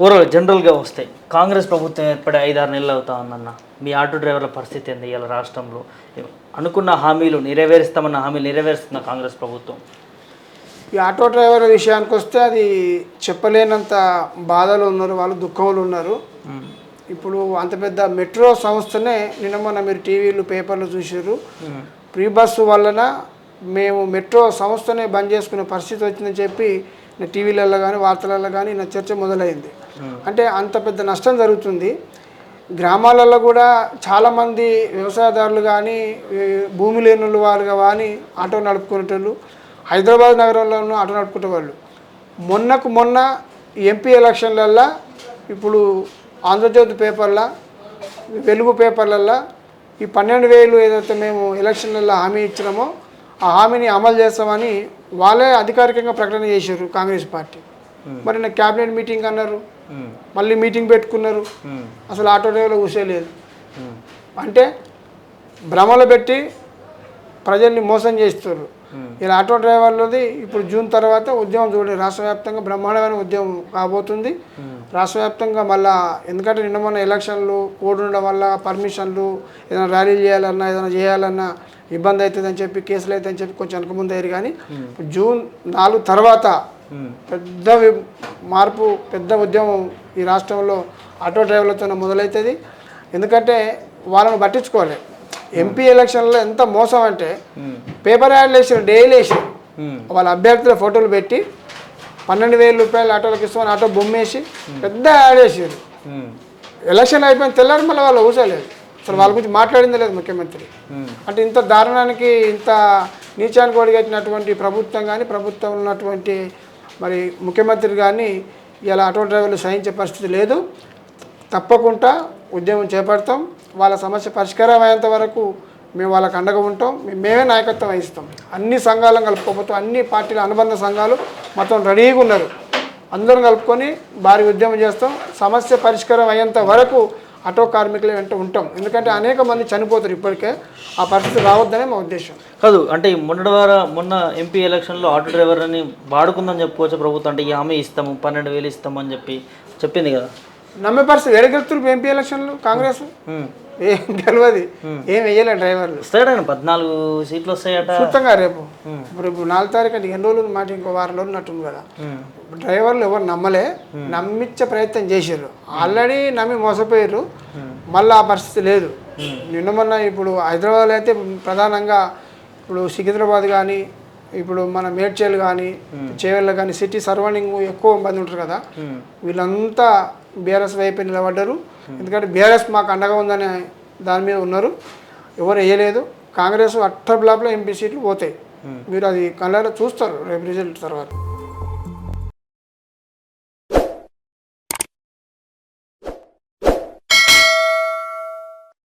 Overall జనరల్గా వస్తాయి. కాంగ్రెస్ ప్రభుత్వం ఏర్పడి ఐదారు నెలలు అవుతా ఉందన్న. మీ ఆటో డ్రైవర్ల పరిస్థితి ఏంది ఇవాళ రాష్ట్రంలో? అనుకున్న హామీలు నెరవేరుస్తామన్న హామీలు నెరవేరుస్తున్న కాంగ్రెస్ ప్రభుత్వం? ఈ ఆటో డ్రైవర్ విషయానికి వస్తే అది చెప్పలేనంత బాధలు ఉన్నారు వాళ్ళు దుఃఖంలో ఉన్నారు. ఇప్పుడు అంత పెద్ద మెట్రో సంస్థనే నిన్న మొన్న మీరు టీవీలు పేపర్లు చూసారు ఫ్రీ బస్సు వలన మేము మెట్రో సంస్థనే బంద్ చేసుకునే పరిస్థితి వచ్చిందని చెప్పి నా టీవీలలో కానీ వార్తలలో కానీ నా చర్చ మొదలైంది. అంటే అంత పెద్ద నష్టం జరుగుతుంది. గ్రామాలలో కూడా చాలామంది వ్యవసాయదారులు కానీ భూమి లేని వాళ్ళు కానీ ఆటో నడుపుకునేటోళ్ళు హైదరాబాద్ నగరంలోనూ ఆటో నడుపుకునే వాళ్ళు మొన్నకు మొన్న ఎంపీ ఎలక్షన్లల్లో ఇప్పుడు ఆంధ్రజ్యోతి పేపర్లో వెలుగు పేపర్లల్లో ఈ పన్నెండు వేలు ఏదైతే మేము ఎలక్షన్లలో హామీ ఇచ్చినామో ఆ హామీని అమలు చేస్తామని వాళ్ళే అధికారికంగా ప్రకటన చేశారు కాంగ్రెస్ పార్టీ. మరి నా క్యాబినెట్ మీటింగ్ అన్నారు. మళ్ళీ మీటింగ్ పెట్టుకున్నారు. అసలు ఆటో డ్రైవర్లు ఉమ్, అంటే భ్రమలు పెట్టి ప్రజల్ని మోసం చేస్తారు ఇలా ఆటో డ్రైవర్లది ఇప్పుడు జూన్ తర్వాత ఉద్యమం చూడండి రాష్ట్ర వ్యాప్తంగా బ్రహ్మాండమైన ఉద్యమం కాబోతుంది. రాష్ట్ర వ్యాప్తంగా మళ్ళా ఎందుకంటే నిన్న మొన్న ఎలక్షన్లు కోడ్ ఉండడం వల్ల పర్మిషన్లు ఏదైనా ర్యాలీలు చేయాలన్నా ఏదైనా చేయాలన్నా ఇబ్బంది అవుతుందని చెప్పి కేసులు అవుతుందని చెప్పి కొంచెం వెనక ముందు అయ్యారు కానీ జూన్ నాలుగు తర్వాత పెద్ద మార్పు పెద్ద ఉద్యమం ఈ రాష్ట్రంలో ఆటో డ్రైవర్లతో మొదలవుతుంది ఎందుకంటే వాళ్ళని పట్టించుకోవాలి ఎంపీ ఎలక్షన్లో ఎంత మోసం అంటే పేపర్ యాడ్లు వేసారు డైలీ ఉమ్, వాళ్ళ అభ్యర్థుల ఫోటోలు పెట్టి పన్నెండు వేల రూపాయలు ఆటోలకు ఇస్తామని ఆటో బొమ్మ వేసి పెద్ద యాడ్ వేసారు ఎలక్షన్ అయిపోయిన తెల్లారి మళ్ళీ వాళ్ళు ఊసలేదు అసలు వాళ్ళ గురించి మాట్లాడిందే లేదు ముఖ్యమంత్రి. అంటే ఇంత దారుణానికి ఇంత నీచానికి ఒడిగట్టినటువంటి ప్రభుత్వం కానీ ప్రభుత్వం ఉన్నటువంటి మరి ముఖ్యమంత్రి కానీ ఇలా ఆటో డ్రైవర్లు సహించే పరిస్థితి లేదు. తప్పకుండా ఉద్యమం చేపడతాం. వాళ్ళ సమస్య పరిష్కారం అయ్యేంత వరకు మేము వాళ్ళకి అండగా ఉంటాం. మేమే నాయకత్వం వహిస్తాం. అన్ని సంఘాలను కలుపుకోకపోతే అన్ని పార్టీల అనుబంధ సంఘాలు మొత్తం రెడీగా ఉన్నారు. అందరం కలుపుకొని భారీ ఉద్యమం చేస్తాం. సమస్య పరిష్కారం అయ్యేంత వరకు ఆటో కార్మికుల వెంట ఉంటాం. ఎందుకంటే అనేక మంది చనిపోతారు ఇప్పటికే. ఆ పరిస్థితి రావద్దనే మా ఉద్దేశం. కాదు అంటే మొన్నటి వార మొన్న ఎంపీ ఎలక్షన్లో ఆటో డ్రైవర్ అని వాడుకుందని చెప్పుకోవచ్చు ప్రభుత్వం. అంటే ఈ హామీ ఇస్తాము పన్నెండు వేలు ఇస్తాము అని చెప్పి చెప్పింది కదా. నమ్మే పరిస్థితి. ఎడగెత్తులు ఎంపీ ఎలక్షన్లు? కాంగ్రెస్. ఏం తెలియదు ఏం వేయలే డ్రైవర్లు. పద్నాలుగు సీట్లు వస్తాయట. చూస్తాంగా రేపు. ఇప్పుడు ఇప్పుడు నాలుగు తారీఖు అంటే ఎన్ని రోజులు మాట? ఇంకో వారం రోజులు నట్టుంది కదా. డ్రైవర్లు ఎవరు నమ్మలే. నమ్మించే ప్రయత్నం చేశారు. ఆల్రెడీ నమ్మి మోసపోయారు. మళ్ళీ ఆ పరిస్థితి లేదు. నిన్న మొన్న ఇప్పుడు హైదరాబాద్లో అయితే ప్రధానంగా ఇప్పుడు సికింద్రాబాద్ కానీ ఇప్పుడు మన మేడ్చల్ కానీ చేవెళ్ళ కానీ సిటీ సరౌండింగ్ ఎక్కువ మంది ఉంటారు కదా వీళ్ళంతా బీఆర్ఎస్ వైపు నిలబడ్డారు. ఎందుకంటే బీఆర్ఎస్ మాకు అండగా ఉందనే దాని మీద ఉన్నారు. ఎవరు వేయలేదు. కాంగ్రెస్ అట్టర్ బ్లాక్లో ఎంపీ సీట్లు పోతాయి. మీరు అది కళ్ళలో చూస్తారు రేపు రిజల్ట్ తర్వాత.